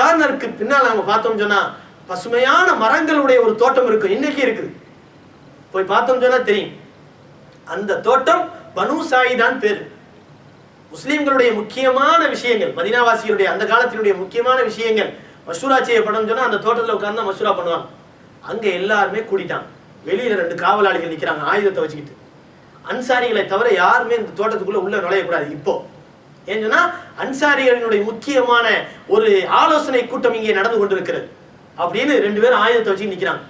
கார்னருக்கு பின்னால் நம்ம பார்த்தோம் சொன்னா பசுமையான மரங்களுடைய ஒரு தோட்டம் இருக்கும் இன்னைக்கு இருக்குது. போய் பார்த்தோம் சொன்னா தெரியும். அந்த தோட்டம் பனு சாயிதான் பேரு. முஸ்லீம்களுடைய முக்கியமான விஷயங்கள் மதினாவாசிகளுடைய அந்த காலத்தினுடைய முக்கியமான விஷயங்கள். மஷூரா செய்யப்படும் சொன்னா அந்த தோட்டத்துல உட்கார்ந்து மஷூரா பண்ணுவாங்க. அங்க எல்லாருமே கூடிட்டாங்க. வெளியில ரெண்டு காவலாளிகள் நிக்கிறாங்க ஆயுதத்தை வச்சுக்கிட்டு. அன்சாரிகளை தவிர யாருமே இந்த தோட்டத்துக்குள்ள உள்ள நுழையக்கூடாது இப்போ. ஏன் அன்சாரிகளினுடைய முக்கியமான ஒரு ஆலோசனை கூட்டம் இங்கே நடந்து கொண்டிருக்கிறது. அப்படின்னு ரெண்டு பேரும் ஆயுதத்தை வச்சு நிற்கிறாங்க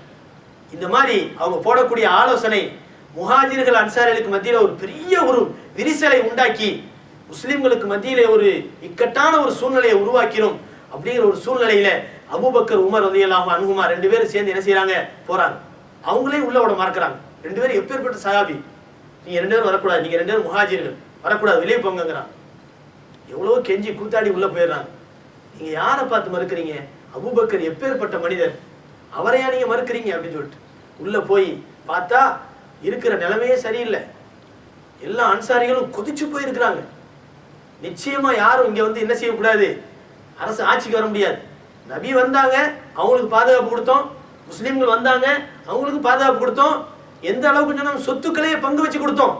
இந்த மாதிரி அவங்க போடக்கூடிய ஆலோசனை முஹாஜிர்கள் அன்சாரிகளுக்கு மத்தியில் ஒரு பெரிய ஒரு விரிசலை உண்டாக்கி முஸ்லிம்களுக்கு மத்தியிலே ஒரு இக்கட்டான ஒரு சூழ்நிலையை உருவாக்கிறோம் அப்படிங்கிற ஒரு சூழ்நிலையில அபுபக்கர் உமர் ரலியல்லாஹு அனுகுமா ரெண்டு பேரும் சேர்ந்து என்ன செய்யறாங்க போறாங்க. அவங்களே உள்ள விட மறக்கிறாங்க ரெண்டு பேரும் எப்பேற்பட்ட சகாபி நீங்க ரெண்டு பேரும் வரக்கூடாது. நீங்க ரெண்டு பேரும் முஹாஜிர்கள். வரக்கூடாது. வெளியே போங்கிறாங்க எவ்வளோ கெஞ்சி கூத்தாடி உள்ளே போயிடுறான் நீங்கள் யாரை பார்த்து மறுக்கிறீங்க? அபூபக்கர் எப்பேற்பட்ட மனிதர். அவரையா நீங்கள் மறுக்கிறீங்க அப்படின்னு சொல்லிட்டு. உள்ளே போய் பார்த்தா இருக்கிற நிலைமையே சரியில்லை. எல்லா அன்சாரிகளும் கொதிச்சு போயிருக்கிறாங்க. நிச்சயமாக யாரும் இங்கே வந்து என்ன செய்யக்கூடாது? அரசு ஆட்சிக்கு வர முடியாது. நபி வந்தாங்க அவங்களுக்கு பாதுகாப்பு கொடுத்தோம். முஸ்லீம்கள் வந்தாங்க அவங்களுக்கு பாதுகாப்பு கொடுத்தோம். எந்த அளவுக்கு சொன்னா சொத்துக்களையே பங்கு வச்சு கொடுத்தோம்.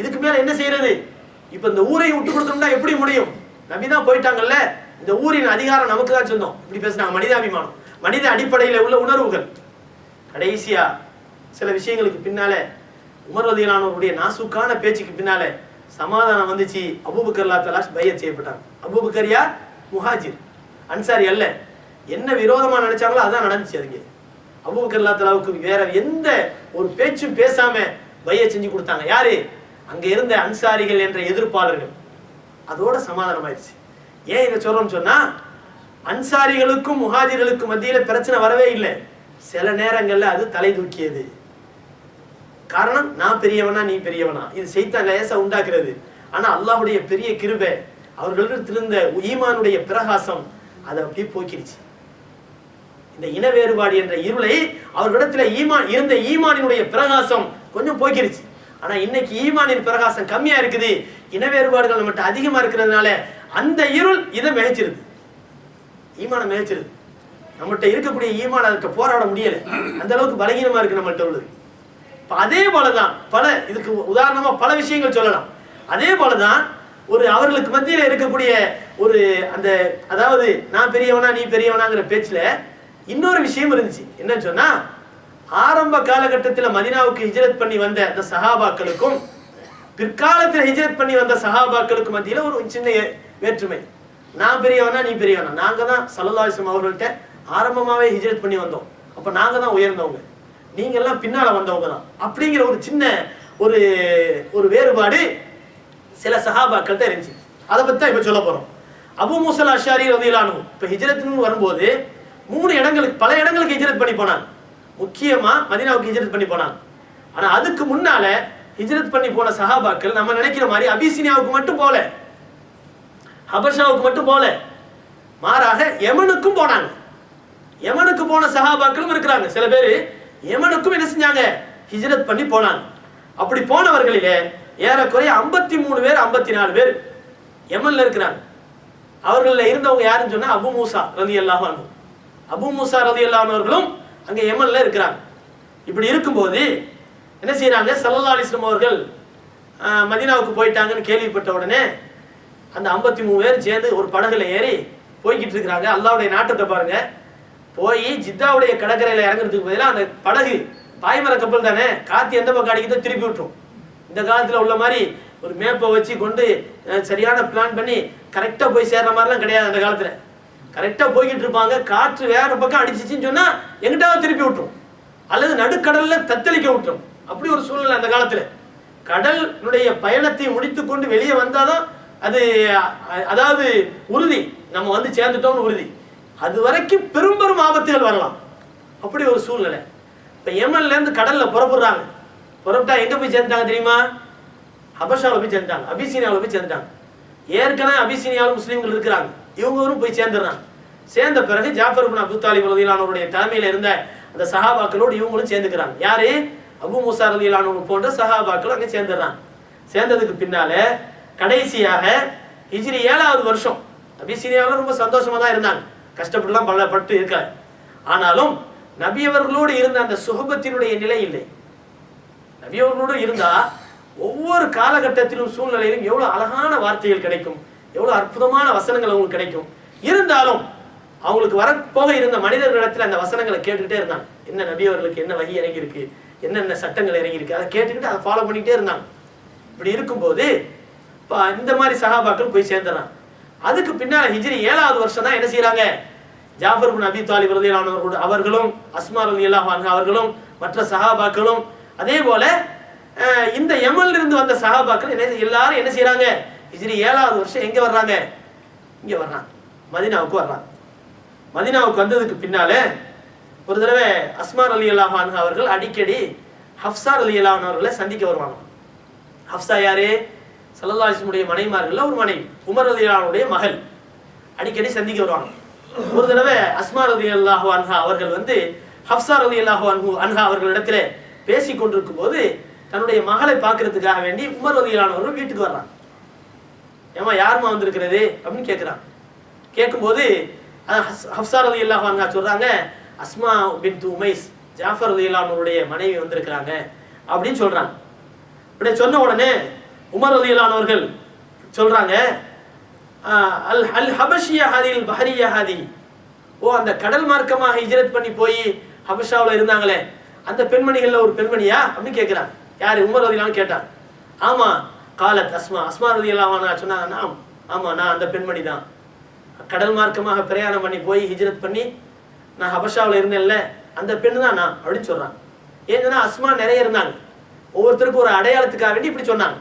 இதுக்கு மேலே என்ன செய்யறது? இப்ப இந்த ஊரை விட்டு கொடுத்தோம்னா எப்படி முடியும்? நம்பி தான் போயிட்டாங்கல்ல? இந்த ஊரின் அதிகாரம் நமக்கு தான் சொந்தம் இப்படி பேசுனாங்க மனிதாபிமானம். மனித அடிப்படையில உள்ள உணர்வுகள். கடைசியா சில விஷயங்களுக்கு பின்னால உமர் ரதியலானவருடைய நாசுக்கான பேச்சுக்கு பின்னால சமாதானம் வந்துச்சு. அபூபக்கர்லா தலாஷ் பையத் செய்யப்பட்டாங்க. அபூபக்கர் யார்? முஹாஜிர். அன்சாரி அல்ல. என்ன விரோதமா நினைச்சாங்களோ அதான் நடந்துச்சு அதுங்க. அபூபக்கர்லா தலாவுக்கு வேற எந்த ஒரு பேச்சும் பேசாம பைய செஞ்சு கொடுத்தாங்க. யாரு? அங்கே இருந்த அன்சாரிகள் என்ற எதிர்ப்பாளர்கள். அதோட சமாதானம் ஆயிடுச்சு ஏன் இதை சொல்றோம்னு சொன்னால் அன்சாரிகளுக்கும் முஹாஜிர்களுக்கும் மத்தியில் பிரச்சனை வரவே இல்லை. சில நேரங்களில் அது தலை தூக்கியது. காரணம் நான் பெரியவனா நீ பெரியவனா. இது செய்தான் லேசா உண்டாக்குறது. ஆனால் அல்லாஹுடைய பெரிய கிருபை அவர்களிடத்திலிருந்த ஈமானுடைய பிரகாசம் அதை அப்படியே போக்கிடுச்சு. இந்த இன வேறுபாடு என்ற இருளை அவர்களிடத்துல ஈமான் இருந்த ஈமானினுடைய பிரகாசம் கொஞ்சம் போக்கிருச்சு ஆனால் இன்னைக்கு ஈமானின் பிரகாசம் கம்மியாக இருக்குது. இன வேறுபாடுகள் நம்மகிட்ட அதிகமா இருக்கிறதுனால அந்த இருள் இதை மிகச்சிருது ஈமானை மிகச்சிருது நம்மகிட்ட இருக்கக்கூடிய ஈமான் அதுக்கு போராட முடியலை. அந்த அளவுக்கு பலகீனமா இருக்கு நம்மள்ட்ட உள்ளது. இப்போ அதே போலதான் பல இதுக்கு உதாரணமா பல விஷயங்கள் சொல்லலாம். அதே போல தான் ஒரு அவர்களுக்கு மத்தியில இருக்கக்கூடிய ஒரு அந்த அதாவது நான் பெரியவனா நீ பெரியவனாங்கிற பேச்சுல இன்னொரு விஷயம் இருந்துச்சு. என்னன்னு சொன்னா ஆரம்ப காலகட்டத்தில் மதினாவுக்கு ஹிஜ்ரத் பண்ணி வந்த அந்த சஹாபாக்களுக்கும் பிற்காலத்தில் ஹிஜ்ரத் பண்ணி வந்த சஹாபாக்களுக்கு மத்தியில் ஒரு சின்ன வேற்றுமை. நான் பெரியவனா நீ பெரியவனா? நாங்கள் தான் சல்லல்லாஹு அவர்கள்ட்ட ஆரம்பமாகவே ஹிஜ்ரத் பண்ணி வந்தோம். அப்போ நாங்கள் தான் உயர்ந்தவங்க. நீங்கள்லாம் பின்னால் வந்தவங்க தான். அப்படிங்கிற ஒரு சின்ன ஒரு ஒரு வேறுபாடு சில சஹாபாக்கள்கிட்ட இருந்துச்சு. அதை பற்றி தான் இப்போ சொல்ல போகிறோம் அபு மூசல் அஷாரி ரதிலானு இப்போ ஹிஜரத்னு வரும்போது மூணு இடங்களுக்கு பல இடங்களுக்கு ஹிஜ்ரத் பண்ணி போனாங்க. முக்கியமா மதினாவுக்கு ஹிஜ்ரத் பண்ணி போனாங்க. ஆனா அதுக்கு முன்னால ஹிஜ்ரத் பண்ணி போன சஹாபாக்கள் நம்ம நினைக்கிற மாதிரி அபிசீனியாவுக்கு மட்டும் போல ஹபர்ஷாவுக்கு மட்டும் போல மாறாக யமனுக்கும் போனாங்க. யமனுக்கு போன சஹாபாக்களும் இருக்கிறாங்க. சில பேர் யமனுக்கும் என்ன செஞ்சாங்க? ஹிஜரத் பண்ணி போனாங்க. அப்படி போனவர்களிலே ஏறக்குறைய ஐம்பத்தி மூணு பேர் ஐம்பத்தி நாலு பேர் யமனில் இருக்கிறாங்க. அவர்களில் இருந்தவங்க யாருன்னு சொன்னா அபு மூசா ரதி அல்லாஹ் அபு மூசா ரதி அவர்களும் அங்கே யமன்ல இருக்கிறாங்க. இப்படி இருக்கும்போது என்ன செய்கிறாங்க சல்லல்லா அலிஸ்லம் அவர்கள் மதினாவுக்கு போயிட்டாங்கன்னு கேள்விப்பட்ட உடனே அந்த ஐம்பத்தி மூணு பேர் சேர்ந்து ஒரு படகுல ஏறி போய்கிட்டு இருக்கிறாங்க. அல்லாவுடைய நாட்டத்தை பாருங்க. போய் ஜித்தாவுடைய கடற்கரையில் இறங்குறதுக்கு பதிலாக அந்த படகு பாய்மர கப்பல் தானே? காத்து எந்த பக்கம் அடிக்குதோ திருப்பி விட்டுரும். இந்த காலத்தில் உள்ள மாதிரி ஒரு மேப்பை வச்சு கொண்டு சரியான பிளான் பண்ணி கரெக்டாக போய் சேர்ற மாதிரிலாம் கிடையாது அந்த காலத்தில். கரெக்டாக போய்கிட்டு இருப்பாங்க. காற்று வேற பக்கம் அடிச்சிச்சின்னு சொன்னால் எங்கிட்டாவது திருப்பி விட்டுரும். அல்லது நடுக்கடலில் தத்தளிக்க விட்டுரும். அப்படி ஒரு சூழ்நிலை அந்த காலத்தில். கடலுடைய பயணத்தை முடித்துக்கொண்டு வெளியே வந்தாதான் அது அதாவது உறுதி. நம்ம வந்து சேர்ந்துட்டோம்னு உறுதி. அது வரைக்கும் பெரும் பெரும் ஆபத்துகள் வரலாம். அப்படி ஒரு சூழ்நிலை. இப்போ யமன்ல இருந்து புறப்படுறாங்க. புறப்பட்டா எங்கே போய் சேர்ந்தாங்க தெரியுமா? அபஷாவில் போய் சேர்ந்தாங்க அபிசீனியாவில் போய் சேர்ந்தாங்க ஏற்கனவே அபிசீனியாவில் முஸ்லீம்கள் இருக்கிறாங்க. இவங்களும் போய் சேர்ந்துடுறாங்க. சேர்ந்த பிறகு ஜாஃபர் பின் அபு தாலிப் ரதியிலானவருடைய தலைமையில் இருந்த அந்த சஹாபாக்களோடு இவங்களும் சேர்ந்துக்கிறாங்க. யாரு? அபு மூசா ரதியிலானவர் போன்ற சஹாபாக்கள் அங்கே சேர்ந்துடுறாங்க. சேர்ந்ததுக்கு பின்னால கடைசியாக ஹிஜ்ரி ஏழாவது வருஷம். அபிசீனியாவில் ரொம்ப சந்தோஷமாக தான் இருந்தாங்க. கஷ்டப்பட்டுலாம் பல பட்டு இருக்க ஆனாலும் நபியவர்களோடு இருந்த அந்த சுகபத்தினுடைய நிலை இல்லை. நபியவர்களோடு இருந்தா ஒவ்வொரு காலகட்டத்திலும் சூழ்நிலையிலும் எவ்வளவு அழகான வார்த்தைகள் கிடைக்கும். எவ்வளவு அற்புதமான வசனங்கள் அவங்களுக்கு கிடைக்கும். இருந்தாலும் அவங்களுக்கு வரப்போக இருந்த மனிதர்களிடத்துல அந்த வசனங்களை கேட்டுக்கிட்டே இருந்தாங்க என்ன நபி அவர்களுக்கு என்ன வகி இறங்கி இருக்கு என்னென்ன சட்டங்கள் இறங்கி இருக்கு அதை கேட்டுக்கிட்டு அதை ஃபாலோ பண்ணிக்கிட்டே இருந்தாங்க இப்படி இருக்கும்போது இப்போ இந்த மாதிரி சகாபாக்கள் போய் சேர்ந்துறாங்க அதுக்கு பின்னால் ஹிஜ்ரி ஏழாவது வருஷம் தான் என்ன செய்கிறாங்க ஜாஃபர் பின் அபி தாலிப் ரலியல்லாஹு அவர்களும் அஸ்மா ரலியல்லாஹு அன்ஹா அவர்களும் மற்ற சஹாபாக்களும் அதே போல இந்த யமன்ல இருந்து வந்த சஹாபாக்கள் என்ன எல்லாரும் என்ன செய்கிறாங்க ஹிஜ்ரி ஏழாவது வருஷம் எங்க வர்றாங்க? இங்க வர்றாங்க மதினாவுக்கு வர்றாங்க மதினாவுக்கு வந்ததுக்கு பின்னாலே ஒரு தடவை அஸ்மார் அலி அல்லாஹ் அவர்கள் அடிக்கடி ஹப்சார் அலி அல்லாஹான் அவர்களை சந்திக்க வருவாங்க. ஹப்சா யாரு? சல்லல்லாஹுடைய மனைவிமார்களில் ஒரு மனைவி உமர் அலி அல்லாஹ்வுடைய மகள். அடிக்கடி சந்திக்க வருவாங்க. ஒரு தடவை அஸ்மார் அலி அல்லாஹு அன்ஹா அவர்கள் வந்து ஹப்சார் அலி அல்லாஹு அன்ஹு அன்ஹா அவர்களிடத்தில் பேசி கொண்டிருக்கும் போது தன்னுடைய மகளை பார்க்கறதுக்காக வேண்டி உமர் அலி அல்லானவர்கள் வீட்டுக்கு வர்றாங்க. ஏமா யாரும்மா வந்திருக்கிறது? அப்படின்னு கேட்குறாங்க கேட்கும்போது ஹப்சார் ஹஸ்- ஹப்சா ரதி சொல்றாங்க அஸ்மா பின் உமைஸ் ஜாஃபர் அலி அல்லாஹனுடைய மனைவி வந்திருக்கிறாங்க அப்படின்னு சொல்றாங்க. இப்படி சொன்ன உடனே உமர் அலி அவர்கள் சொல்றாங்க அல் அல் ஹபஷிய ஹாதில் பஹரியா ஹாதி. ஓ அந்த கடல் மார்க்கமாக ஹிஜ்ரத் பண்ணி போய் ஹபஷாவில் இருந்தாங்களே அந்த பெண்மணிகளில் ஒரு பெண்மணியா அப்படின்னு கேட்குறாங்க யார்? உமர் ரதிலான்னு கேட்டான். ஆமாம் காலத் அஸ்மா. அஸ்மா ரதியெல்லாம் சொன்னாங்க சொன்னாங்கன்னா ஆமாம் நான் அந்த பெண்மணி தான் கடல் மார்க்கமாக பிரயாணம் பண்ணி போய் ஹிஜ்ரத் பண்ணி நான் ஹபஷாவில் இருந்தேன்ல அந்த பெண்ணு தான் நான் அப்படின்னு சொல்கிறான் ஏன்னா அஸ்மா நிறைய இருந்தாங்க. ஒவ்வொருத்தருக்கும் ஒரு அடையாளத்துக்காக வேண்டி இப்படி சொன்னாங்க.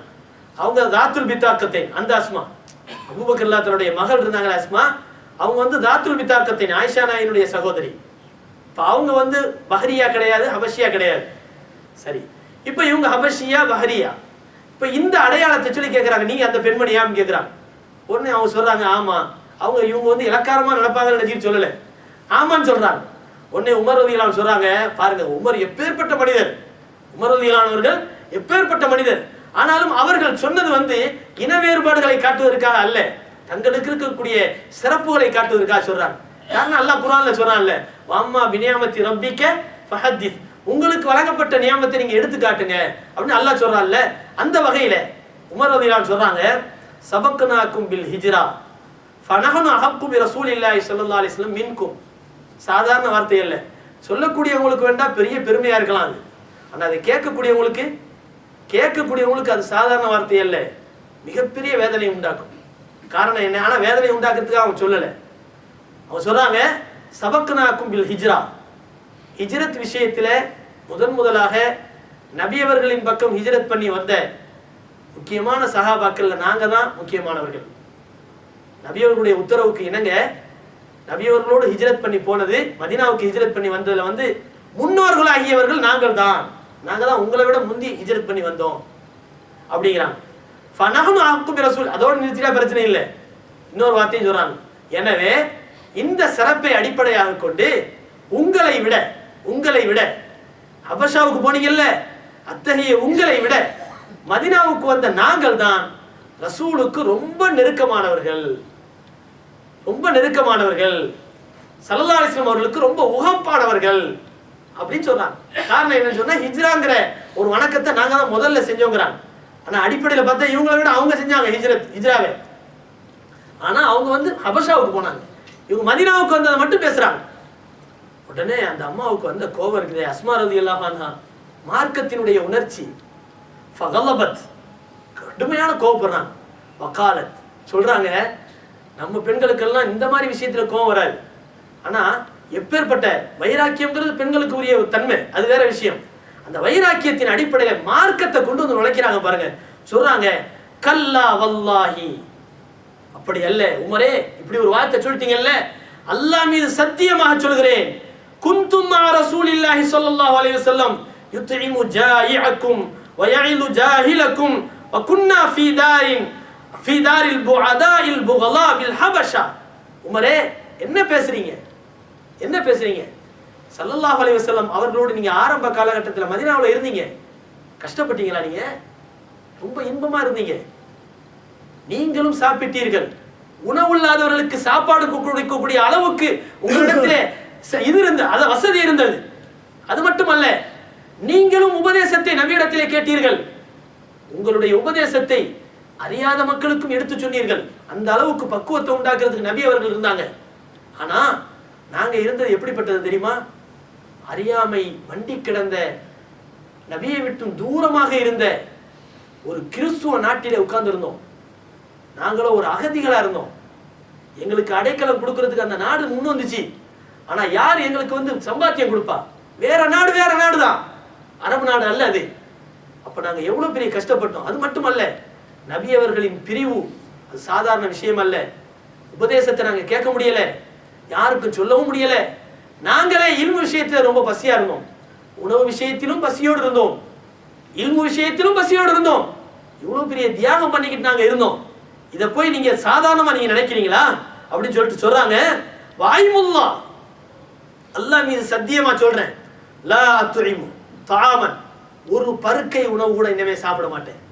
அவங்க தாத்துல் பித்தாக்கத்தை அந்த அஸ்மா. அபூபக்கர்லா தன்னுடைய மகள் இருந்தாங்களே அஸ்மா. அவங்க வந்து தாத்துல் பித்தாக்கத்தை ஆயிஷா நாயினுடைய சகோதரி. இப்போ அவங்க வந்து பஹரியா கிடையாது ஹபஷியா கிடையாது. சரி. இப்போ இவங்க ஹபஷியா பஹரியா? இப்போ இந்த அடையாளத்தை சொல்லி கேட்குறாங்க நீங்கள் அந்த பெண்மணியான்னு கேட்குறாங்க உடனே அவங்க சொல்கிறாங்க ஆமாம் அவங்க இவங்க வந்து இலக்காரமாக நடப்பாங்கன்னு நினைச்சிட்டு சொல்லலை. ஆமான்னு சொல்கிறாங்க உடனே உமர் ரதிகளான் சொல்கிறாங்க பாருங்க உமர் எப்பேற்பட்ட மனிதர்? உமர் ரதியிலானவர்கள் எப்பேற்பட்ட மனிதர்? ஆனாலும் அவர்கள் சொன்னது வந்து இன வேறுபாடுகளை காட்டுவதற்காக அல்ல. தங்களுக்கு இருக்கக்கூடிய சிறப்புகளை காட்டுவதற்காக சொல்றாங்க. காரணம் அல்லாஹ் குரான்ல சொல்றான்ல வாம்மா வினியாமத்தி ரப்பிக்க ஃபஹத்திஸ். உங்களுக்கு வழங்கப்பட்ட நியாமத்தை நீங்க எடுத்து காட்டுங்க. அப்படின்னு அல்லாஹ் சொல்றான்ல அந்த வகையில உமர் ரதிலான் சொல்றாங்க சபக்குனாக்கும் பில் ஹிஜ்ரா. ஃபனஹனு அஹப்பு பி ரசூல் இல்லாஹி சல்லா அலிஸ்லம் மின்கும். சாதாரண வார்த்தை இல்லை சொல்லக்கூடியவங்களுக்கு வேண்டா பெரிய பெருமையாக இருக்கலாம் அது. ஆனால் அதை கேட்கக்கூடியவங்களுக்கு கேட்கக்கூடியவங்களுக்கு அது சாதாரண வார்த்தை இல்லை மிகப்பெரிய வேதனை உண்டாக்கும். காரணம் என்ன? ஆனால் வேதனை உண்டாக்குறதுக்கு அவன் சொல்லலை. அவங்க சொல்கிறாங்க சபக்குனாக்கும் பில் ஹிஜ்ரா. ஹிஜ்ரத் விஷயத்தில் முதன் முதலாக நபியவர்களின் பக்கம் ஹிஜ்ரத் பண்ணி வந்த முக்கியமான சஹாபாக்களில் நாங்கள் தான் முக்கியமானவர்கள். நபியவர்களுடைய உத்தரவுக்கு இணங்க நபியவர்களோடு ஹிஜ்ரத் பண்ணி போனது மதினாவுக்கு ஹிஜ்ரத் பண்ணி வந்ததுல வந்து முன்னோர்களாகியவர்கள் நாங்கள் தான் நாங்கள் தான் உங்களை விட முந்தி ஹிஜ்ரத் பண்ணி வந்தோம். அப்படிங்கிறாங்க. ஃபனஹனு அஹ்கு ரசூல் நிறுத்திட்டா பிரச்சனை இல்லை. இன்னொரு வார்த்தையும் சொல்றாங்க. எனவே இந்த சிறப்பை அடிப்படையாக கொண்டு உங்களை விட உங்களை விட அபஷாவுக்கு போனீங்கல்ல அத்தகைய உங்களை விட மதினாவுக்கு வந்த நாங்கள் தான் ரசூலுக்கு ரொம்ப நெருக்கமானவர்கள். ரொம்ப நெருக்கமானவர்கள் சல்லாலிஸ்லம் அவர்களுக்கு ரொம்ப உகப்பானவர்கள் அப்படின்னு சொன்னான் காரணம் என்னன்னு சொன்னா ஹிஜ்ராங்கிற ஒரு வணக்கத்தை நாங்க தான் முதல்ல செஞ்சோங்கிறாங்க. ஆனா அடிப்படையில பார்த்தா இவங்களை விட அவங்க செஞ்சாங்க ஹிஜ்ரத் ஹிஜ்ராவே. ஆனா அவங்க வந்து ஹபஷாவுக்கு போனாங்க. இவங்க மதினாவுக்கு வந்ததை மட்டும் பேசுறாங்க. உடனே அந்த அம்மாவுக்கு வந்த கோபம் இருக்குது. அஸ்மா ரதி அல்லாஹான்ஹா மார்க்கத்தினுடைய உணர்ச்சி. ஃபகலபத் கடுமையான கோவப்படுறாங்க. வக்காலத் சொல்றாங்க நம்ம பெண்களுக்கெல்லாம் இந்த மாதிரி விஷயத்துல கோவம் வராது. ஆனா எப்பேற்பட்ட வைராக்கியம்ங்கிறது பெண்களுக்கு உரிய தன்மை. அது வேற விஷயம். அந்த வைராக்கியத்தின் அடிப்படையில மார்க்கத்தை கொண்டு வந்து நுழைக்கிறாங்க பாருங்க. சொல்றாங்க கல்லா வல்லாஹி. அப்படி அல்ல. உமரே இப்படி ஒரு வார்த்தை சொல்லிட்டீங்கல்ல? அல்லாஹ் மீது சத்தியமாக சொல்கிறேன். குந்தும் ரசூல் இல்லாஹி சொல்லல்லாஹு அலைஹி வஸல்லம் யுத்இமு ஜாயிஅக்கும் வயஇலு ஜாஹிலக்கும் வகுன்னா ஃபீ தாரின் ஃபிதாரில் புஅதாயில் புகலா வில் ஹபஷா. உமரே என்ன பேசுறீங்க? என்ன பேசுறீங்க? சல்லல்லாஹ் அலைஹி வஸல்லம் அவர்களோடு நீங்க ஆரம்ப காலகட்டத்தில் மதினாவில் இருந்தீங்க. கஷ்டப்பட்டீங்களா நீங்க? ரொம்ப இன்பமா இருந்தீங்க. நீங்களும் சாப்பிட்டீர்கள். உணவு இல்லாதவர்களுக்கு சாப்பாடு கொடுக்கக்கூடிய அளவுக்கு உங்களிடத்தில் இது இருந்தது. அது வசதி இருந்தது. அது மட்டுமல்ல நீங்களும் உபதேசத்தை நபியிடத்திலே கேட்டீர்கள். உங்களுடைய உபதேசத்தை அறியாத மக்களுக்கும் எடுத்து சொன்னீர்கள். அந்த அளவுக்கு பக்குவத்தை உண்டாக்குறதுக்கு நபி அவர்கள் இருந்தாங்க. ஆனா நாங்க இருந்தது எப்படிப்பட்டது தெரியுமா? அறியாமை வண்டி கிடந்த நபியை விட்டும் தூரமாக இருந்த ஒரு கிறிஸ்துவ நாட்டிலே உட்கார்ந்துருந்தோம். நாங்களும் ஒரு அகதிகளா இருந்தோம். எங்களுக்கு அடைக்கலம் கொடுக்கறதுக்கு அந்த நாடு முன் வந்துச்சு. ஆனா யார் எங்களுக்கு வந்து சம்பாத்தியம் கொடுப்பா? வேற நாடு வேற நாடு தான் அரபு நாடு அல்ல அது. அப்ப நாங்க எவ்வளவு பெரிய கஷ்டப்பட்டோம். அது மட்டுமல்ல அல்ல நபியவர்களின் பிரிவு அது சாதாரண விஷயம் அல்ல உபதேசத்தை நாங்கள் கேட்க முடியல. யாருக்கும் சொல்லவும் முடியல. நாங்களே இல்மு விஷயத்துல ரொம்ப பசியா இருந்தோம். உணவு விஷயத்திலும் பசியோடு இருந்தோம். இல்மு விஷயத்திலும் பசியோடு இருந்தோம். இவ்வளவு பெரிய தியாகம் பண்ணிக்கிட்டு நாங்க இருந்தோம். இதை போய் நீங்க சாதாரணமா நீங்க நினைக்கிறீங்களா? அப்படின்னு சொல்லிட்டு சொல்றாங்க. வாய்முல்லா. அல்லா மீது சத்தியமா சொல்றேன். லா அத்துரிமு. தாமன். ஒரு பருக்கை உணவு கூட இனிமே சாப்பிட மாட்டேன்.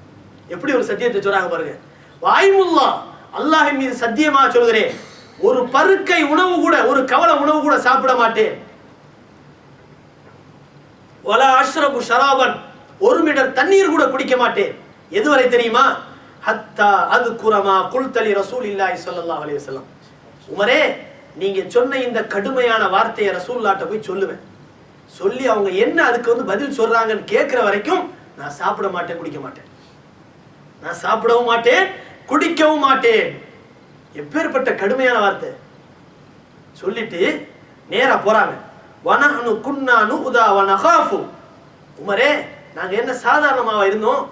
எப்படி ஒரு சத்தியத்தை சொல்றாங்க பாருங்க. வாய்முல்லா அல்லாஹ் மீது சத்தியமா சொல்கிறேன். ஒரு பருக்கை உணவு கூட ஒரு கவலை உணவு கூட சாப்பிட மாட்டேன். வல அஷ்ரபு ஷராபன் ஒரு மீட்டர் தண்ணீர் கூட குடிக்க மாட்டேன். எதுவரை தெரியுமா? ஹத்தா அது குரமா குல்தலி ரசூல் இல்லாஹி சொல்லல்லா அலி வஸல்லம். உமரே நீங்க சொன்ன இந்த கடுமையான வார்த்தையை ரசூல்லாட்ட போய் சொல்லுவேன். சொல்லி அவங்க என்ன அதுக்கு வந்து பதில் சொல்றாங்கன்னு கேட்குற வரைக்கும் நான் சாப்பிட மாட்டேன் குடிக்க மாட்டேன். நான் சாப்பிடவும் மாட்டேன் குடிக்கவும் மாட்டேன். எப்பேற்பட்ட கடுமையான வார்த்தை. சொல்லிட்டு நேரா போறாங்க. வனஹனு குன்னானு உதா வனஹாஃபு. உமரே நாங்க என்ன சாதாரணமாக இருந்தோம்?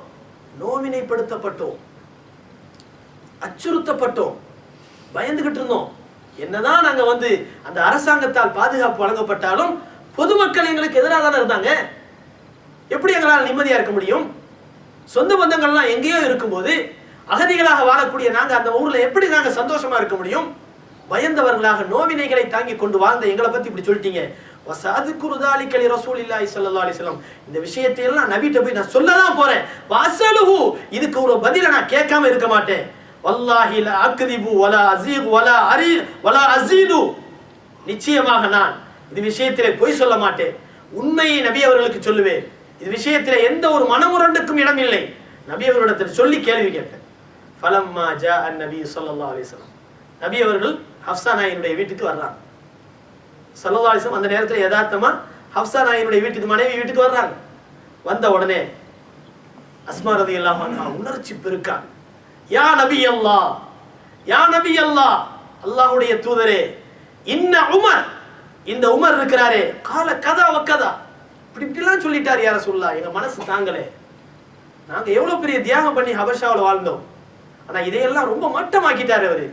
நோவினைப்படுத்தப்பட்டோம். அச்சுறுத்தப்பட்டோம். பயந்துகிட்டு இருந்தோம். என்னதான் நாங்க வந்து அந்த அரசாங்கத்தால் பாதுகாப்பு வழங்கப்பட்டாலும் பொதுமக்கள் எங்களுக்கு எதிராக தானே இருந்தாங்க? எப்படி எங்களால் நிம்மதியா இருக்க முடியும்? சொந்த பந்தங்கள்லாம் எங்கேயோ இருக்கும்போது அகதிகளாக வாழக்கூடிய நாங்கள் அந்த ஊரில் எப்படி நாங்கள் சந்தோஷமா இருக்க முடியும்? பயந்தவர்களாக நோவினைகளை தாங்கி கொண்டு வாழ்ந்த எங்களை பத்தி இப்படி சொல்லிட்டீங்க. வசாது குருதாலி கலி ரசூல் இல்லாஹி ஸல்லல்லாஹு அலைஹி இந்த விஷயத்தை எல்லாம் நபிட்ட போய் நான் சொல்லலாம் போறேன். வசலுஹு இதுக்கு ஒரு பதில நான் கேட்காம இருக்க மாட்டேன். வல்லாஹி லா அக்ரிபு வலா அஸீகு வலா அரி வலா அசீது நிச்சயமாக நான் இது விஷயத்திலே பொய் சொல்ல மாட்டேன். உண்மையை நபி அவர்களுக்கு சொல்லுவேன். விஷயத்தில் எந்த ஒரு மனமுரண்டுக்கும் இடம் இல்லை. நபி அவர்களிடத்தில் சொல்லி கேள்வி கேட்பேன் ஃபலம்மா ஜா அன் நபி ஸல்லல்லாஹு அலைஹி நபி அவர்கள் ஹப்சா நாயினுடைய வீட்டுக்கு வர்றாங்க. ஸல்லல்லாஹு அந்த நேரத்தில் யதார்த்தமாக ஹப்சா நாயினுடைய வீட்டுக்கு மனைவி வீட்டுக்கு வர்றாங்க. வந்த உடனே அஸ்மா ரலியல்லாஹு உணர்ச்சி பெருக்கா யா நபி அல்லா யா நபி அல்லா அல்லாஹுடைய தூதரே இன்ன உமர் இந்த உமர் இருக்கிறாரே கால கதா வக்கதா இப்படி இப்படிலாம் சொல்லிட்டார் யார சொல்லா எங்க மனசு தாங்களே நாங்க எவ்வளவு பெரிய தியாகம் பண்ணி ஹபர்ஷாவில் வாழ்ந்தோம். ஆனா இதையெல்லாம் ரொம்ப மட்டமாக்கிட்டாரு அவரு.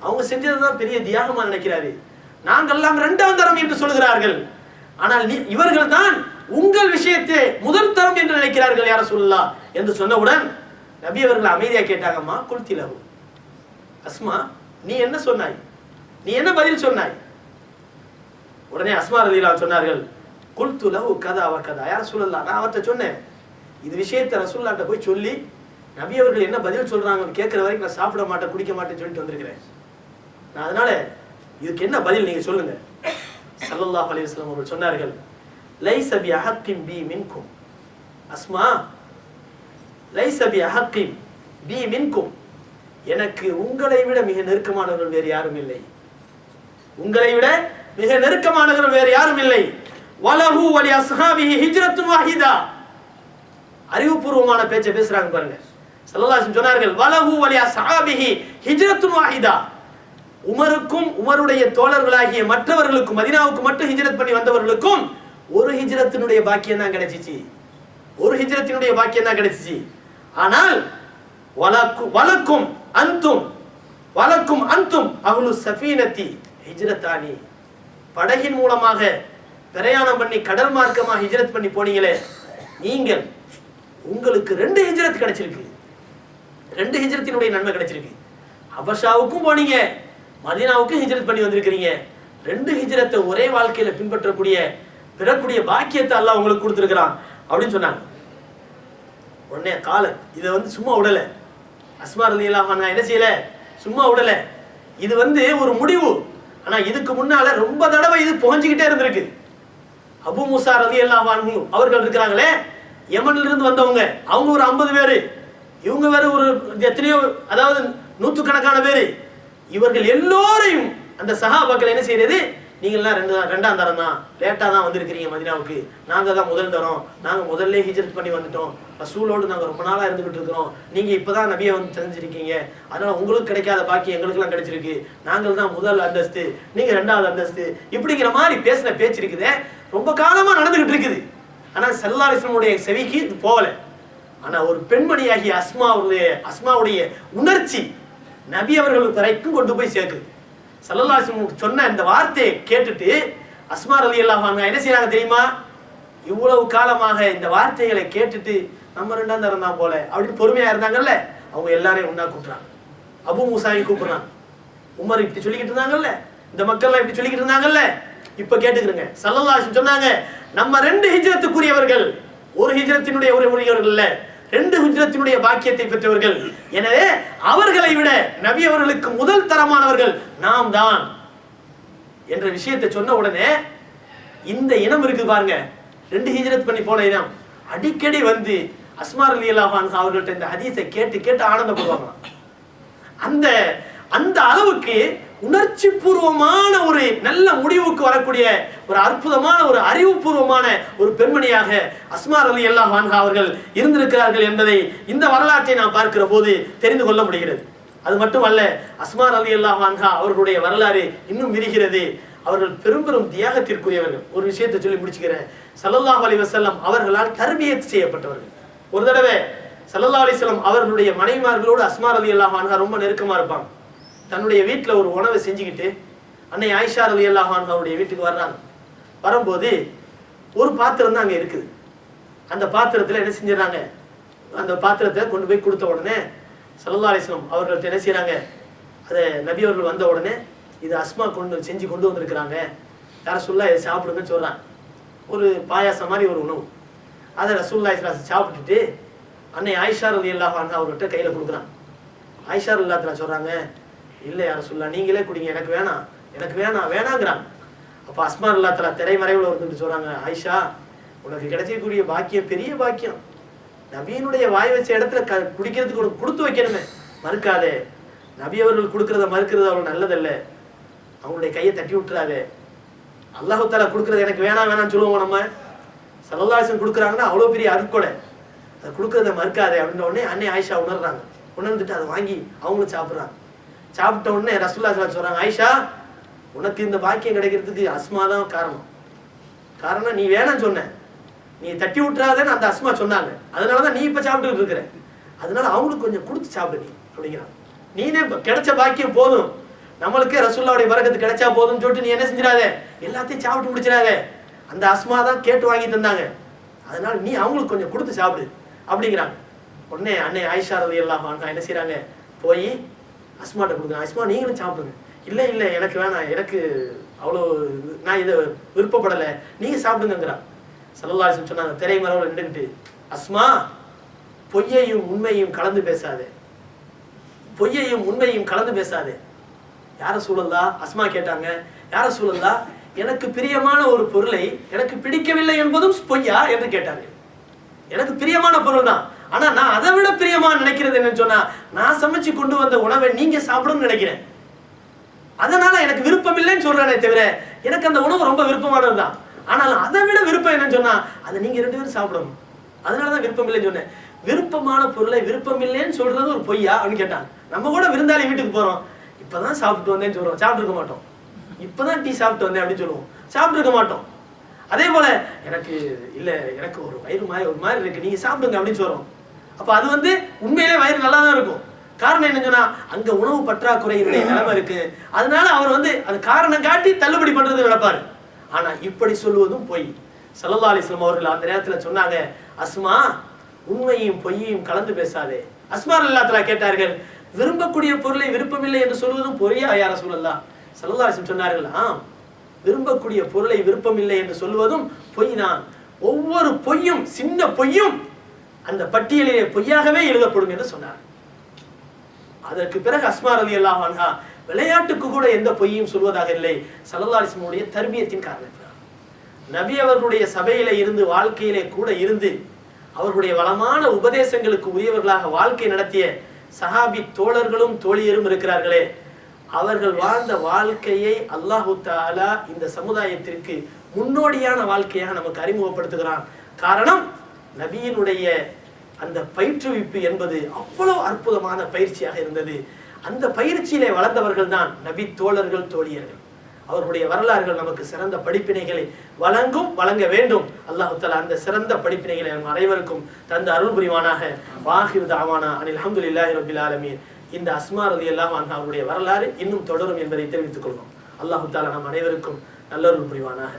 அவங்க செஞ்சதுதான் பெரிய தியாகமா நினைக்கிறாரு. நாங்கெல்லாம் இரண்டாம் தரம் என்று சொல்கிறார்கள் ஆனால் நீ இவர்கள் தான் உங்கள் விஷயத்தை முதல் தரம் என்று நினைக்கிறார்கள் யார சொல்லலாம் என்று சொன்னவுடன் நபி அவர்கள் அமைதியா கேட்டாங்கம்மா குல்திலவு அஸ்மா நீ என்ன சொன்னாய்? நீ என்ன பதில் சொன்னாய்? உடனே அஸ்மா ரதிலா சொன்னார்கள் குல்து லஹு கதா அவ கதா யார் சொல்லலாம் நான் அவர்கிட்ட சொன்னேன். இது விஷயத்தை ரசூல்லாட்ட போய் சொல்லி நபி அவர்கள் என்ன பதில் சொல்றாங்கன்னு கேட்குற வரைக்கும் நான் சாப்பிட மாட்டேன் குடிக்க மாட்டேன்னு சொல்லிட்டு வந்திருக்கிறேன். நான் அதனால இதுக்கு என்ன பதில் நீங்க சொல்லுங்க? சல்லல்லா அலைஹி அவர்கள் சொன்னார்கள் லைஸ பி அஹக்கிம் பி மின்கும். அஸ்மா லைஸ பி அஹக்கிம் பி மின்கும். எனக்கு உங்களை விட மிக நெருக்கமானவர்கள் வேறு யாரும் இல்லை. உங்களை விட மிக நெருக்கமானவர்கள் வேறு யாரும் இல்லை. வலஹு வலி அஸ்ஹாபிஹி ஹிஜ்ரத்துன் வாஹிதா. அறிவுபூர்வமான பேச்சை பேசுறாங்க பாருங்க. சல்லல்லாஹு சொன்னார்கள் வலஹு வலி அஸ்ஹாபிஹி ஹிஜ்ரத்துன் வாஹிதா. உமருக்கும் உமருடைய தோழர்களாகிய மற்றவர்களுக்கும் மதினாவுக்கு மட்டும் ஹிஜ்ரத் பண்ணி வந்தவர்களுக்கும் ஒரு ஹிஜ்ரத்தினுடைய பாக்கியம் தான் கிடைச்சிச்சு. ஒரு ஹிஜ்ரத்தினுடைய பாக்கியம் தான் கிடைச்சிச்சு. ஆனால் வலக்கு வலக்கும் அந்தும் வலக்கும் அந்தும் அவளு சஃபீனத்தி ஹிஜ்ரத்தானி. படகின் மூலமாக பிரயாணம் பண்ணி கடல் மார்க்கமா ஹிஜரத் பண்ணி போனீங்களே நீங்கள் உங்களுக்கு ரெண்டு ஹிஜரத் கிடைச்சிருக்கு. ரெண்டு ஹிஜரத்தினுடைய நன்மை கிடைச்சிருக்கு. அபஷாவுக்கும் போனீங்க மதினாவுக்கும் ஹிஜரத் பண்ணி வந்திருக்கிறீங்க. ரெண்டு ஹிஜரத்தை ஒரே வாழ்க்கையில பின்பற்றக்கூடிய பெறக்கூடிய பாக்கியத்தை எல்லாம் உங்களுக்கு கொடுத்துருக்கிறான் அப்படின்னு சொன்னாங்க. உடனே கால இதை வந்து சும்மா விடல. அஸ்மா ரலியல்லாஹு நான் என்ன செய்யல? சும்மா விடல. இது வந்து ஒரு முடிவு. ஆனா இதுக்கு முன்னால ரொம்ப தடவை இது புகஞ்சுக்கிட்டே இருந்திருக்கு. அபு முசா ரதி எல்லாம் அவர்கள் இருக்கிறாங்களே யமன்ல இருந்து வந்தவங்க அவங்க ஒரு ஐம்பது பேரு. இவங்க வேற ஒரு எத்தனையோ அதாவது நூற்றுக்கணக்கான பேரு. இவர்கள் எல்லோரையும் அந்த சகாபாக்கள் என்ன செய்யறது? நீங்கள்லாம் ரெண்டு ரெண்டாம் தரம் தான். லேட்டாக தான் வந்திருக்கிறீங்க மதினாவுக்கு. நாங்கள் தான் முதல் தரம். நாங்கள் முதல்ல ஹிஜ்ரத் பண்ணி வந்துட்டோம். ரசூலோடு நாங்கள் ரொம்ப நாளாக இருந்துகிட்டு இருக்கிறோம். நீங்கள் இப்போ தான் நபியை வந்து தெரிஞ்சிருக்கீங்க. அதனால் உங்களுக்கு கிடைக்காத பாக்கி எங்களுக்கெல்லாம் கிடைச்சிருக்கு. நாங்கள் தான் முதல் அந்தஸ்து. நீங்கள் ரெண்டாவது அந்தஸ்து. இப்படிங்கிற மாதிரி பேசின பேச்சு இருக்குதே. ரொம்ப காலமாக நடந்துக்கிட்டு இருக்குது. ஆனால் செல்லாரிசனுடைய செவிக்கு இது போகலை. ஆனால் ஒரு பெண்மணியாகிய அஸ்மாவுடைய அஸ்மாவுடைய உணர்ச்சி நபி அவர்கள் வரைக்கும் கொண்டு போய் சேர்க்குது. சல்லல்லாஹு சொன்ன இந்த வார்த்தையை கேட்டுட்டு அஸ்மா ரலி அல்லாஹ் என்ன செய்யறாங்க தெரியுமா? இவ்வளவு காலமாக இந்த வார்த்தைகளை கேட்டுட்டு நம்ம ரெண்டாம் தரம் தான் போல அப்படின்னு பொறுமையா இருந்தாங்கல்ல அவங்க எல்லாரையும் ஒன்னா கூப்பிடுறாங்க. அபு மூசாவை கூப்பிடுறான். உமர் இப்படி சொல்லிக்கிட்டு இருந்தாங்கல்ல இந்த மக்கள்லாம் இப்படி சொல்லிக்கிட்டு இருந்தாங்கல்ல இப்ப கேட்டுக்கிறங்க. சல்லல்லாஹு சொன்னாங்க நம்ம ரெண்டு ஹிஜ்ரத்துக்குரியவர்கள் ஒரு ஹிஜ்ரத்தினுடைய உரிமையவர்கள் இல்லை ரெண்டு ஹிஜ்ரத்தினுடைய பாக்கியத்தை பெற்றவர்கள். எனவே அவர்களை விட நபி அவர்களுக்கு முதல் தரமானவர்கள் நாம் தான் என்ற விஷயத்தை சொன்ன உடனே இந்த இனம் இருக்கு பாருங்க. ரெண்டு ஹிஜ்ரத் பண்ணி போன இனம். அடிக்கடி வந்து அஸ்மார் அலி அல்லாஹான் அவர்கள்ட்ட இந்த ஹதீஸை கேட்டு கேட்டு ஆனந்தப்படுவாங்களாம். அந்த அந்த அளவுக்கு உணர்ச்சி பூர்வமான ஒரு நல்ல முடிவுக்கு வரக்கூடிய ஒரு அற்புதமான ஒரு அறிவுபூர்வமான ஒரு பெண்மணியாக அஸ்மார் அலி அல்லாஹ் அவர்கள் இருந்திருக்கிறார்கள் என்பதை இந்த வரலாற்றை நாம் பார்க்கிற போது தெரிந்து கொள்ள முடிகிறது. அது மட்டுமல்ல அஸ்மார் அலி அல்லாஹ் அவர்களுடைய வரலாறு இன்னும் விரிகிறது அவர்கள் பெரும் பெரும் தியாகத்திற்குரியவர்கள். ஒரு விஷயத்தை சொல்லி முடிச்சுக்கிறேன். சல்லல்லா அலி வசல்லம் அவர்களால் தர்பியத் செய்யப்பட்டவர்கள். ஒரு தடவை சல்லல்லா அலிஸ்லாம் அவர்களுடைய மனைவிமார்களோடு அஸ்மார் அலி அல்லாஹ் வான்கா ரொம்ப நெருக்கமாக இருப்பாங்க. தன்னுடைய வீட்டில் ஒரு உணவை செஞ்சுக்கிட்டு அன்னை ஆயிஷா ரவி அல்லாஹான் அவருடைய வீட்டுக்கு வர்றாங்க. வரும்போது ஒரு பாத்திரம் தான் அங்கே இருக்குது. அந்த பாத்திரத்தில் என்ன செஞ்சிடறாங்க? அந்த பாத்திரத்தை கொண்டு போய் கொடுத்த உடனே சல்லல்லாஹு அலைஹி அவர்கள்ட்ட என்ன செய்கிறாங்க அதை நபி அவர்கள் வந்த உடனே இது அஸ்மா கொண்டு செஞ்சு கொண்டு வந்திருக்கிறாங்க. யார சொல்லா இதை சாப்பிடுங்கன்னு சொல்றாங்க. ஒரு பாயாசம் மாதிரி ஒரு உணவு. அதை ரசூல்லா இஸ்லாம் சாப்பிட்டுட்டு அன்னை ஆயிஷா ரலி அல்லாஹான் அவர்கிட்ட கையில் கொடுக்குறான் ஆயிஷா ரல்லாத்துல சொல்கிறாங்க இல்லை யார சொல்லலாம் நீங்களே குடிங்க. எனக்கு வேணாம். எனக்கு வேணாம். வேணாங்கிறாங்க. அப்போ அஸ்மா அல்லாத்தலா திரைமறைவில் இருந்துட்டு சொல்கிறாங்க ஆயிஷா உனக்கு கிடைச்சக்கூடிய பாக்கியம் பெரிய பாக்கியம். நபியினுடைய வாய் வச்ச இடத்துல க குடிக்கிறதுக்கு உனக்கு கொடுத்து வைக்கணுமே. மறுக்காதே. நபி அவர்கள் கொடுக்கறத மறுக்கிறது அவ்வளோ நல்லதல்ல. அவங்களுடைய கையை தட்டி விட்டுறாதே. அல்லாஹு தாலா கொடுக்கறது எனக்கு வேணாம் வேணாம்னு சொல்லுவோம் நம்ம? சல்லல்லாசன் கொடுக்குறாங்கன்னா அவ்வளோ பெரிய அருட்கொடை அதை கொடுக்கறத மறுக்காதே அப்படின்ற உடனே அன்னை ஆயிஷா உணர்றாங்க. உணர்ந்துட்டு அதை வாங்கி அவங்களும் சாப்பிட்றாங்க. சாப்பிட்ட உடனே ரசுல்லா சல்லா சொல்றாங்க ஆயிஷா உனக்கு இந்த பாக்கியம் கிடைக்கிறதுக்கு அஸ்மா தான் காரணம். காரணம் நீ வேணாம்னு சொன்ன. நீ தட்டி விட்டுறாதேன்னு அந்த அஸ்மா சொன்னாங்க. அதனால தான் நீ இப்போ சாப்பிட்டுட்டு இருக்கிற. அதனால அவங்களுக்கு கொஞ்சம் கொடுத்து சாப்பிடு நீ அப்படிங்கிறான் நீனே கிடைச்ச பாக்கியம் போதும். நம்மளுக்கே ரசுல்லாவுடைய வரகத்து கிடைச்சா போதும்னு சொல்லிட்டு நீ என்ன செஞ்சிடாதே? எல்லாத்தையும் சாப்பிட்டு முடிச்சிடாதே. அந்த அஸ்மா தான் கேட்டு வாங்கி தந்தாங்க அதனால நீ அவங்களுக்கு கொஞ்சம் கொடுத்து சாப்பிடு அப்படிங்கிறாங்க. உடனே அன்னை ஆயிஷா ரவி எல்லாம் என்ன செய்யறாங்க போய் அஸ்மாட்ட கொடுக்குறாங்க அஸ்மா நீங்களும் சாப்பிடுங்க. இல்லை இல்லை எனக்கு வேணாம் எனக்கு அவ்வளோ இது- நான் இதை விருப்பப்படலை. நீங்கள் சாப்பிடுங்கிறா சல்லல்லாஹு சொன்னாங்க திரைமரவில் நின்றுக்கிட்டு அஸ்மா பொய்யையும் உண்மையும் கலந்து பேசாது. பொய்யையும் உண்மையும் கலந்து பேசாது. யார சூழல்லா அஸ்மா கேட்டாங்க யார சூழல்லா எனக்கு பிரியமான ஒரு பொருளை எனக்கு பிடிக்கவில்லை என்பதும் பொய்யா? என்று கேட்டார்கள். எனக்கு பிரியமான பொருள் தான் ஆனா நான் அதை விட பிரியமா நினைக்கிறது என்னன்னு சொன்னா நான் சமைச்சு கொண்டு வந்த உணவை நீங்க சாப்பிடணும்னு நினைக்கிறேன். அதனால எனக்கு விருப்பம் இல்லைன்னு சொல்றேனே தவிர எனக்கு அந்த உணவு ரொம்ப விருப்பமானது தான் ஆனால் அதை விட விருப்பம் என்னன்னு சொன்னா அதை நீங்க ரெண்டு பேரும் சாப்பிடணும். அதனாலதான் விருப்பம் இல்லைன்னு சொன்னேன். விருப்பமான பொருளை விருப்பம் இல்லைன்னு சொல்றது ஒரு பொய்யா அப்படின்னு கேட்டான். நம்ம கூட விருந்தாளி வீட்டுக்கு போறோம். இப்பதான் சாப்பிட்டு வந்தேன்னு சொல்றோம். சாப்பிட்டு மாட்டோம். மாட்டோம் இப்பதான் டீ சாப்பிட்டு வந்தேன் அப்படின்னு சொல்லுவோம். சாப்பிட்டுருக்க மாட்டோம். அதே போல எனக்கு இல்ல எனக்கு ஒரு வயிறு மாதிரி ஒரு மாதிரி இருக்கு. நீங்க சாப்பிடுங்க அப்படின்னு சொல்றோம். அப்போ அது வந்து உண்மையிலே வயிறு நல்லா தான் இருக்கும். காரணம் என்ன அங்கே அங்க உணவு பற்றாக்குறையினுடைய நிலைமை இருக்கு. அதனால அவர் வந்து அது காரணம் காட்டி தள்ளுபடி பண்றது நடப்பார் ஆனா இப்படி சொல்லுவதும் பொய். சல்லல்லா அலிஸ்லாம் அவர்கள் அந்த நேரத்தில் சொன்னாங்க அஸ்மா உண்மையும் பொய்யையும் கலந்து பேசாதே. அஸ்மார் அல்லாத்தலா கேட்டார்கள் விரும்பக்கூடிய பொருளை விருப்பமில்லை என்று சொல்வதும் பொய்யா யார சொல்லலாம் சல்லல்லா அலிஸ்லம் சொன்னார்கள் ஆம். விரும்பக்கூடிய பொருளை விருப்பமில்லை என்று சொல்வதும் பொய் தான் ஒவ்வொரு பொய்யும் சின்ன பொய்யும் அந்த பட்டியலிலே பொய்யாகவே எழுதப்படும் என்று சொன்னார். அதற்கு பிறகு அஸ்மா ரலி அல்லாஹ் விளையாட்டுக்கு கூட எந்த பொய்யும் சொல்வதாக இல்லை. சல்லல்லாஹிஸ்முடைய தர்பியத்தின் காரணத்தினால். நபி அவர்களுடைய சபையில இருந்து வாழ்க்கையிலே கூட இருந்து அவர்களுடைய வளமான உபதேசங்களுக்கு உரியவர்களாக வாழ்க்கை நடத்திய சஹாபி தோழர்களும் தோழியரும் இருக்கிறார்களே அவர்கள் வாழ்ந்த வாழ்க்கையை அல்லாஹு தாலா இந்த சமுதாயத்திற்கு முன்னோடியான வாழ்க்கையாக நமக்கு அறிமுகப்படுத்துகிறான். காரணம் நபியினுடைய அந்த பயிற்றுவிப்பு என்பது அவ்வளவு அற்புதமான பயிற்சியாக இருந்தது. அந்த பயிற்சியிலே வளர்ந்தவர்கள் தான் நபி தோழர்கள் தோழியர்கள். அவர்களுடைய வரலாறுகள் நமக்கு சிறந்த படிப்பினைகளை வழங்கும் வழங்க வேண்டும். அல்லாஹு தஆலா அந்த சிறந்த படிப்பினைகளை நம் அனைவருக்கும் தந்த அருள் புரிவானாக. வாஹிர் தாவானா அனில் அல்ஹம்துலில்லாஹி ரபில் ஆலமீன். இந்த அஸ்மா ரலியல்லாஹு அன்ஹா அவருடைய வரலாறு இன்னும் தொடரும் என்பதை தெரிவித்துக் கொள்வோம் அல்லாஹு நம் அனைவருக்கும் நல்லருள் புரிவானாக.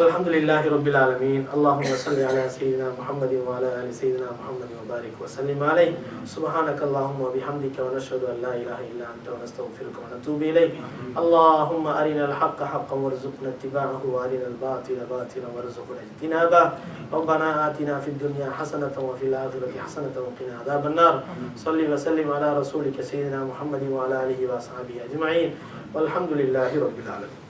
الحمد لله رب العالمين. اللهم صل على سيدنا محمد وعلى آل سيدنا محمد وبارك وسلم عليه. سبحانك اللهم وبحمدك ونشهد أن لا إله إلا أنت ونستغفرك ونتوب إليك. اللهم أرنا الحق حقا وارزقنا اتباعه وأرنا الباطل باطلا وارزقنا اجتنابه. ربنا آتنا في الدنيا حسنة وفي الآخرة حسنة وقنا عذاب النار. صل وسلم على رسولك سيدنا محمد وعلى آله وأصحابه أجمعين. والحمد لله رب العالمين.